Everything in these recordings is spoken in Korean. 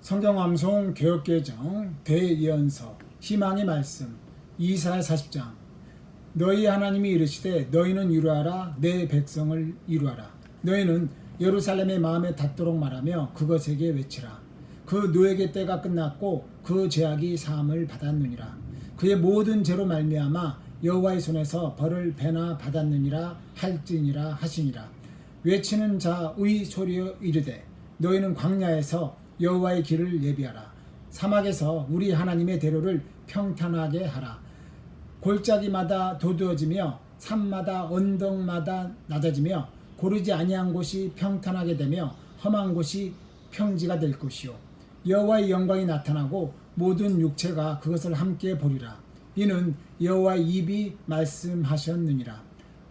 성경암송 교육개정 대예언서 희망의 말씀 이사야 40장. 너희 하나님이 이르시되 너희는 이루하라 내 백성을 이루하라. 너희는 예루살렘의 마음에 닿도록 말하며 그것에게 외치라. 그 노예의 때가 끝났고 그 죄악이 사함을 받았느니라. 그의 모든 죄로 말미암아 여호와의 손에서 벌을 배나 받았느니라 할지니라 하시니라. 외치는 자의 소리여 이르되 너희는 광야에서 여호와의 길을 예비하라. 사막에서 우리 하나님의 대로를 평탄하게 하라. 골짜기마다 도두어지며 산마다 언덕마다 낮아지며 고르지 아니한 곳이 평탄하게 되며 험한 곳이 평지가 될 것이요. 여호와의 영광이 나타나고 모든 육체가 그것을 함께 보리라. 이는 여호와의 입이 말씀하셨느니라.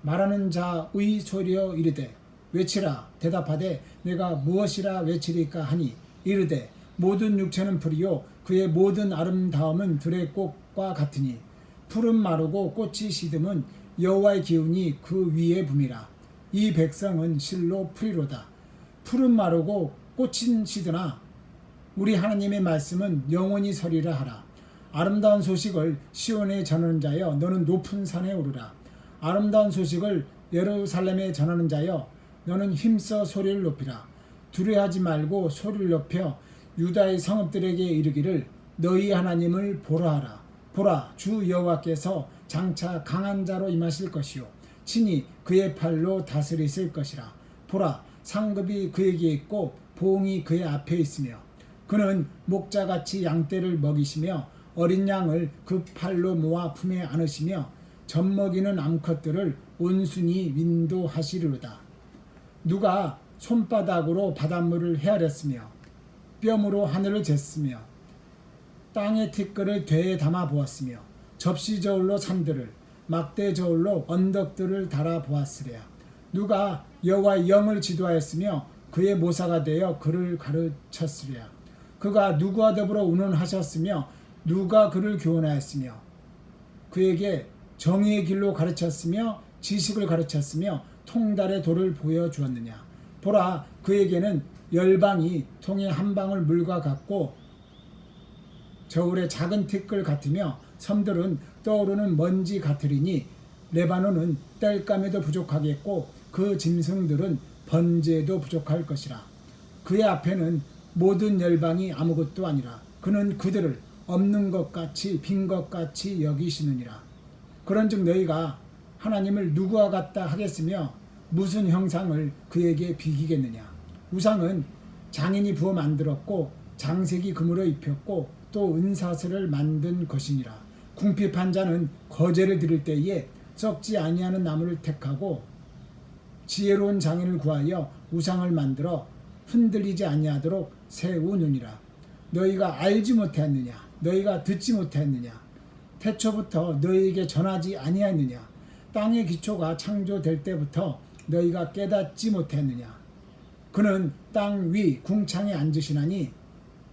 말하는 자의 소리여 이르되 외치라. 대답하되 내가 무엇이라 외치리까 하니 이르되 모든 육체는 풀이요. 그의 모든 아름다움은 들의 꽃과 같으니 푸른 마르고 꽃이 시듬은 여호와의 기운이 그 위에 붐이라. 이 백성은 실로 풀이로다. 푸른 마르고 꽃은 시드나 우리 하나님의 말씀은 영원히 서리라 하라. 아름다운 소식을 시온에 전하는 자여 너는 높은 산에 오르라. 아름다운 소식을 예루살렘에 전하는 자여 너는 힘써 소리를 높이라 두려워하지 말고 소리를 높여 유다의 성읍들에게 이르기를 너희 하나님을 보라 하라. 보라 주 여호와께서 장차 강한 자로 임하실 것이요. 친히 그의 팔로 다스리실 것이라. 보라 상급이 그에게 있고 보응이 그의 앞에 있으며 그는 목자같이 양떼를 먹이시며 어린 양을 그 팔로 모아 품에 안으시며 젖먹이는 암컷들을 온순히 윈도하시리로다. 누가 손바닥으로 바닷물을 헤아렸으며 뼘으로 하늘을 쟀으며 땅의 티끌을 되에 담아 보았으며 접시 저울로 산들을 막대 저울로 언덕들을 달아 보았으랴. 누가 여호와의 영을 지도하였으며 그의 모사가 되어 그를 가르쳤으랴. 그가 누구와 더불어 운운하셨으며 누가 그를 교훈하였으며 그에게 정의의 길로 가르쳤으며 지식을 가르쳤으며 통달의 도를 보여 주었느냐 보라 그에게는 열방이 통의 한 방울 물과 같고 저울의 작은 티끌 같으며 섬들은 떠오르는 먼지 같으리니 레바논은 땔감에도 부족하겠고 그 짐승들은 번제에도 부족할 것이라. 그의 앞에는 모든 열방이 아무것도 아니라 그는 그들을 없는 것 같이 빈 것 같이 여기시느니라. 그런즉 너희가 하나님을 누구와 같다 하겠으며 무슨 형상을 그에게 비기겠느냐? 우상은 장인이 부어 만들었고 장색이 금으로 입혔고 또 은사슬을 만든 것이니라. 궁핍한 자는 거제를 드릴 때에 썩지 아니하는 나무를 택하고 지혜로운 장인을 구하여 우상을 만들어 흔들리지 아니하도록 세우느니라. 너희가 알지 못하였느냐? 너희가 듣지 못하였느냐? 태초부터 너희에게 전하지 아니하였느냐? 땅의 기초가 창조될 때부터 너희가 깨닫지 못했느냐? 그는 땅 위 궁창에 앉으시나니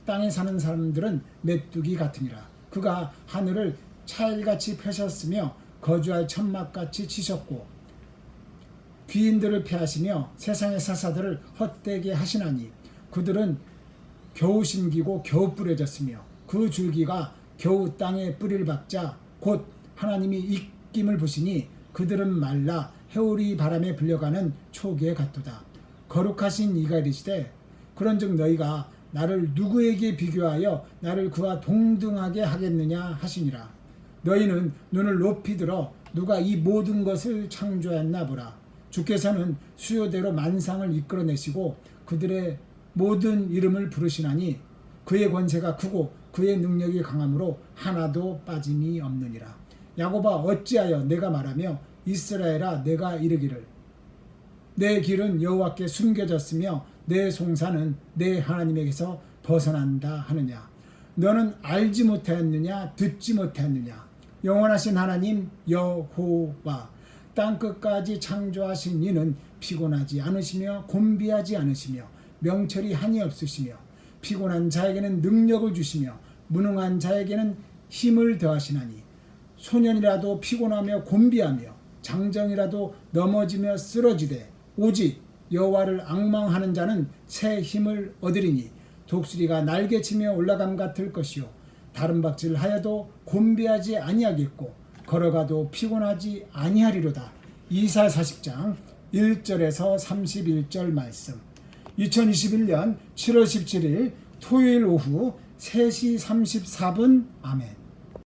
땅에 사는 사람들은 메뚜기 같으니라. 그가 하늘을 차일같이 펴셨으며 거주할 천막같이 치셨고 귀인들을 피하시며 세상의 사사들을 헛되게 하시나니 그들은 겨우 심기고 겨우 뿌려졌으며 그 줄기가 겨우 땅에 뿌리를 박자 곧 하나님이 입김을 부시니 그들은 말라 해오리 바람에 불려가는 초기에 같도다. 거룩하신 이가 이르시되 그런즉 너희가 나를 누구에게 비교하여 나를 그와 동등하게 하겠느냐 하시니라. 너희는 눈을 높이 들어 누가 이 모든 것을 창조했나 보라. 주께서는 수요대로 만상을 이끌어내시고 그들의 모든 이름을 부르시나니 그의 권세가 크고 그의 능력이 강함으로 하나도 빠짐이 없느니라. 야고바 어찌하여 내가 말하며 이스라엘아 내가 이르기를. 내 길은 여호와께 숨겨졌으며 내 송사는 내 하나님에게서 벗어난다 하느냐. 너는 알지 못하였느냐 듣지 못하였느냐. 영원하신 하나님 여호와. 땅 끝까지 창조하신 이는 피곤하지 않으시며 곤비하지 않으시며 명철이 한이 없으시며 피곤한 자에게는 능력을 주시며 무능한 자에게는 힘을 더하시나니 소년이라도 피곤하며 곤비하며 장정이라도 넘어지며 쓰러지되 오직 여호와를 악망하는 자는 새 힘을 얻으리니 독수리가 날개치며 올라감 같을 것이요 다른 박질 하여도 곤비하지 아니하겠고 걸어가도 피곤하지 아니하리로다. 이사 40장 1절에서 31절 말씀. 2021년 7월 17일 토요일 오후 3시 34분 아멘.